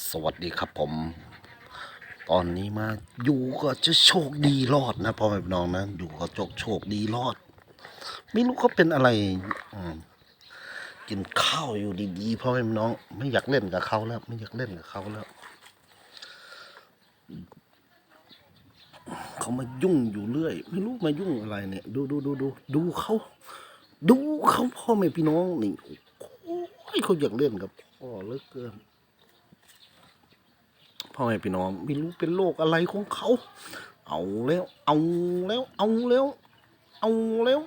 สวัสดีครับผม ตอนนี้มาอยู่ก็จะโชคดีรอดนะพ่อแม่พี่น้องนะอยู่ก็โชคโชคดีรอด ไม่รู้เขาเป็นอะไรอืมกินข้าวอยู่ดีๆพ่อแม่พี่น้อง ไม่อยากเล่นกับเขาแล้ว ไม่อยากเล่นกับเขาแล้ว เขามายุ่งอยู่เรื่อย ไม่รู้มายุ่งอะไรเนี่ย ดูดูดูดูดูเขาดูเขาพ่อแม่พี่น้องนี่โอ้ยเขาอยากเล่นกับพ่อเหลือเกิน พ่อแม่พี่น้องไม่รู้เป็นโรคอะไรของเขา เอาแล้ว เอาแล้ว เอาแล้ว เอาแล้ว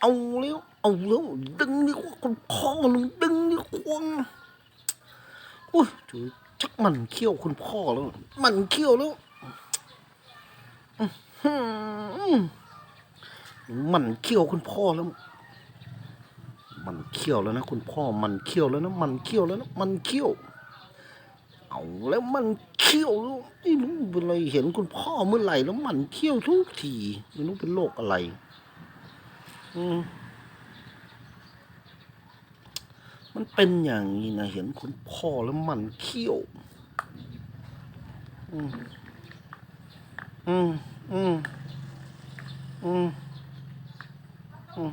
เอาแล้ว เอาแล้ว ดึงนี่กว่าคนพ่อหนึ่งดึงนี่ควงโอ้ยชักมันเขี้ยวคุณพ่อแล้ว มันเขี้ยวแล้วมันเขี้ยวคุณพ่อแล้ว มันเขี้ยวแล้วนะคุณพ่อ มันเขี้ยวแล้วนะ มันเขี้ยวแล้วนะ มันเขี้ยว เอาแล้วมันเขี้ยวไม่รู้เป็นอะไรเห็นคุณพ่อเมื่อไหร่แล้วมันเขี้ยวทุกทีไม่รู้เป็นโรคอะไร อืมมันเป็นอย่างนี้นะเห็นคุณพ่อแล้วมันเขี้ยว อืม อืม อืม อืม อืม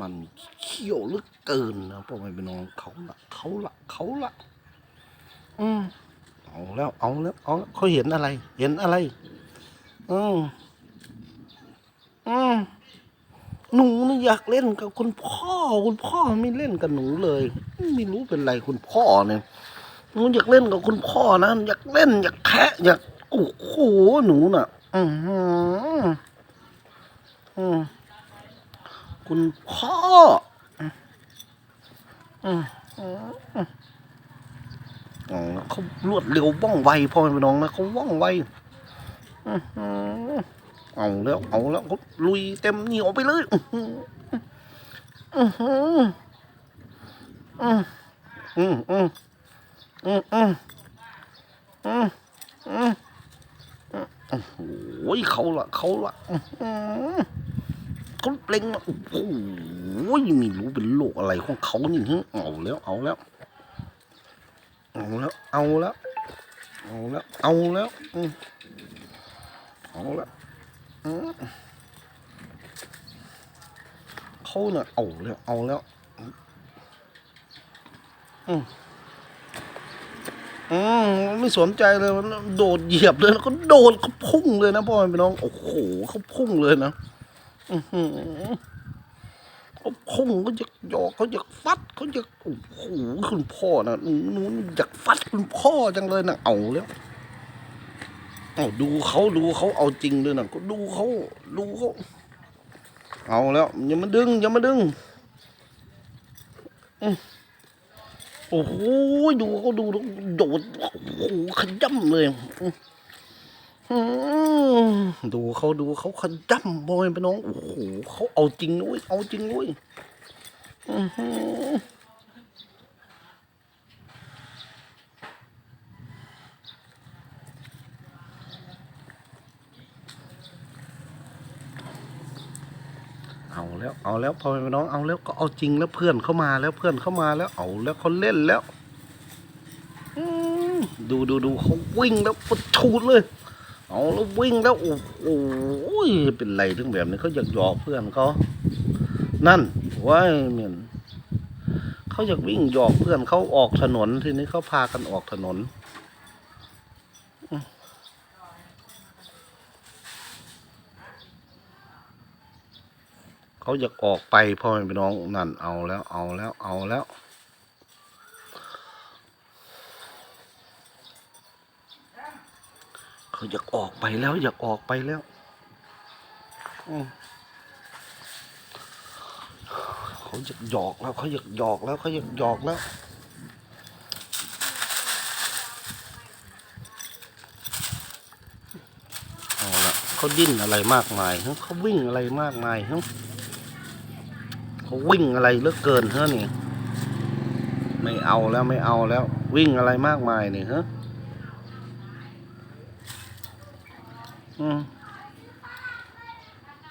มัน ขี้ยวเหลึกเกินนะพ่อไม่เป็นน้องเขาละเขาละเขาละอืมเอาแล้วเอาแล้วเอาแล้วเขาเห็นอะไร เห็นอะไรอืมอืมหนูนี่อยากเล่นกับคุณพ่อ คุณพ่อไม่เล่นกับหนูเลย ไม่รู้เป็นไรคุณพ่อเนี่ยหนูอยากเล่นกับคุณพ่อนะอยากเล่นอยากแคะอยากโอ้โหหนูน่ะ อือหืออืมคุณพ่ออืมอืมอืมอ๋อ เขารวดเร็วว่องไวพ่อแม่พี่น้องนะเขาว่องไวอื้อหือเอาแล้วเอาแล้วเขาลุยเต็มเหนียวไปเลยอื้อหืออื้อหืออืมอืมอืมอืมอืมอืมอืมโอ้โหเขาละเขาละอื้อหือ เขาเปล่งโอ้โหไม่รู้เป็นโรคอะไรของเขานี่ฮึเอาแล้วเอาแล้วเอาแล้วเอาแล้วเอาแล้วเอาแล้วอืเอาแล้วอืเขาเนี่ยเอาแล้วเอาแล้วอืมอืมไม่สนใจเลยมันโดดเหยียบเลยแล้วก็โดดเขาพุ่งเลยนะพ่อแม่พี่น้องโอ้โหเขาพุ่งเลยนะ เขาพุ่งเขาอยากหยอกเขาอยากฟัดเขาอยากโอ้โหคุณพ่อนะหนูหนูอยากฟัดคุณพ่อจังเลยนะเอาแล้วเอาดูเขาดูเขาเอาจริงเลยนะก็ดูเขาดูเขาเอาแล้วอย่ามาดึงอย่ามาดึงโอ้โหดูเขาดูโดดโอ้โหขย้ำเลยอื ดูเขาดูเขาขย้ำบอยไปน้องโอ้โหเขาเอาจริงนุ้ยเอาจริงนุ้ยเอาแล้วเอาแล้วพอไปน้องเอาแล้วก็เอาจริงแล้วเพื่อนเข้ามาแล้วเพื่อนเข้ามาแล้วเอาแล้วเขาเล่นแล้วดูดูดูเขาวิ่งแล้วปะชูดเลย เอาแล้ววิ่งแล้วโอ้โหเป็นไรถึงแบบนี้เขาอยากหยอกเพื่อนเขานั่นว้ายเหมือนเขาอยากวิ่งหยอกเพื่อนเขาออกถนนทีนี้เขาพากันออกถนนเขาอยากออกไปพ่อแม่พี่น้องนั่นเอาแล้วเอาแล้วเอาแล้ว เขาอยากออกไปแล้ว อยากออกไปแล้วเขาอยากหยอกแล้วเขาอยากหยอกแล้วเขาอยากหยอกแล้วเอาละเขาดิ้นอะไรมากมายเขาวิ่งอะไรมากมายเขาวิ่งอะไรเลือเกินฮะนี่ไม่เอาแล้วไม่เอาแล้ว วิ่งอะไรมากมายนี่ฮะอื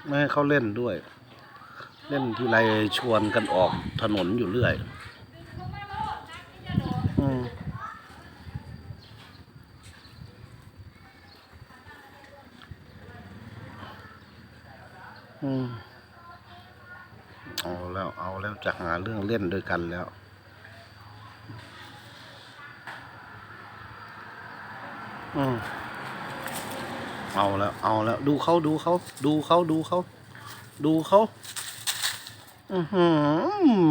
ไม่ให้เขาเล่นด้วย เล่นทีไรชวนกันออกถนนอยู่เรื่อยอืมอืมเอาแล้วเอาแล้วจะหาเรื่องเล่นด้วยกันแล้วอืม เอาแล้ว เอาแล้ว ดูเขาดูเขาดูเขาดูเขาดูเขาอือหื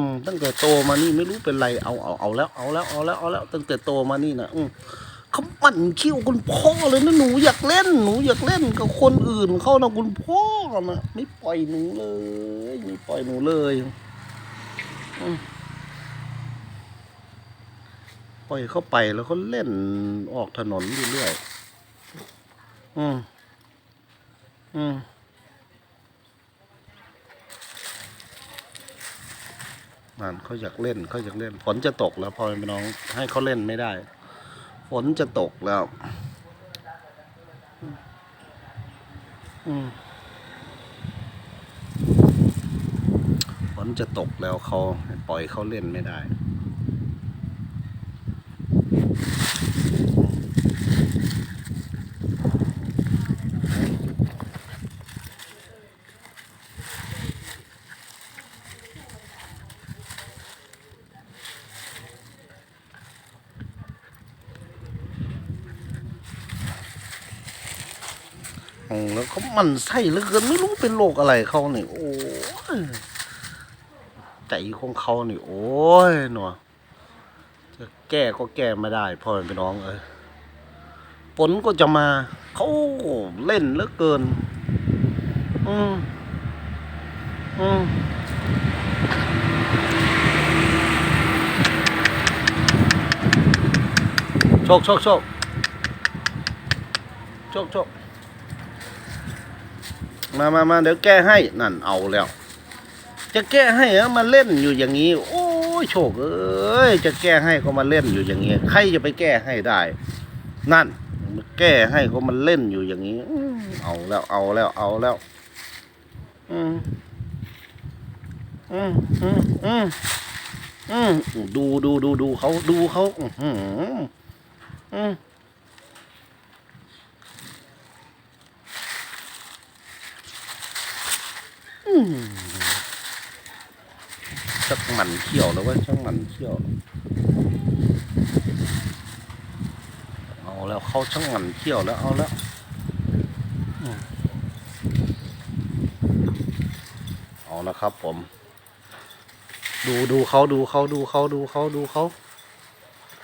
อตั้งแต่โตมานี่ไม่รู้เป็นไร เอาเอาเอาแล้ว เอาแล้วเอาแล้วเอาแล้วตั้งแต่โตมานี่นะอืมเขาปั่นเขี้วคุณพ่อเลยนะหนูอยากเล่นหนูอยากเล่นกับคนอื่นเขานะคุณพ่อนะไม่ปล่อยหนูเลยไม่ปล่อยหนูเลยปล่อยเข้าไปแล้วก็เล่นออกถนนเรื่อยอืม อืมนั่นเขาอยากเล่นเขาอยากเล่น ฝนจะตกแล้วพอแม่น้องให้เขาเล่นไม่ได้ ฝนจะตกแล้ว อืมฝนจะตกแล้วเขาปล่อยเขาเล่นไม่ได้ อืมแล้วเขามันไส้เหลือเกินไม่รู้เป็นโรคอะไรเขาเนี่ยโอ้ยใจของเขานี่โอ้ยหนอจะแก้ก็แก้ไม่ได้พ่อแม่พี่น้องเอ้ยฝนก็จะมาเขาเล่นเหลือเกิน อืมอืมโชคโชคโชคโชคโชค มามามาเดี๋ยวแก้ให้นั่นเอาแล้ว จะแก้ให้แล้วมาเล่นอยู่อย่างนี้ โอ้ยโชคเอ้ยจะแก้ให้ก็มาเล่นอยู่อย่างนี้ใครจะไปแก้ให้ได้ นั่นแก้ให้ก็มาเล่นอยู่อย่างนี้เอาแล้วเอาแล้วเอาแล้ว อืมอืมอืมอืมอืมดูดูดูดูเขาดูเขาอืมอืม ชักหมันเขี้ยวแล้วว่าชักหมันเขี้ยว เอาแล้วเขาชักหมันเขี้ยวแล้วเอาแล้วเอาละครับผม ดูดูเขาดูเขาดูเขาดูเขาดูเขา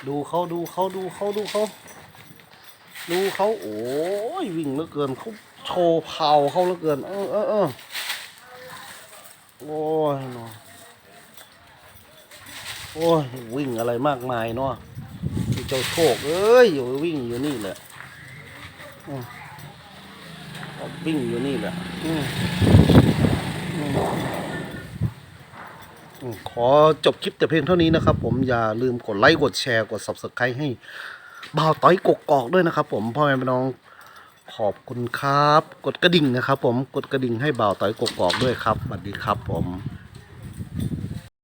ดูเขาดูเขาดูเขาดูเขาดูเขาโอ้ยวิ่งเหลือเกินเขาโชว์เผาเขาเหลือเกิน เออเออเออ โอ้ยเนาะโอ้ยวิ่งอะไรมากมายเนาะเจ้าโชคเอ้ยอยู่วิ่งอยู่นี่แหละวิ่งอยู่นี่แหละขอจบคลิปแต่เพียงเท่านี้นะครับ ผมอย่าลืมกดไลค์กดแชร์กด subscribe ให้บ่าวต้อยกกอกด้วยนะครับ ผมพ่อแม่พี่น้อง ขอบคุณครับ กดกระดิ่งนะครับ ผมกดกระดิ่งให้บ่าวต่อยกกอกด้วยครับสวัสดีครับผม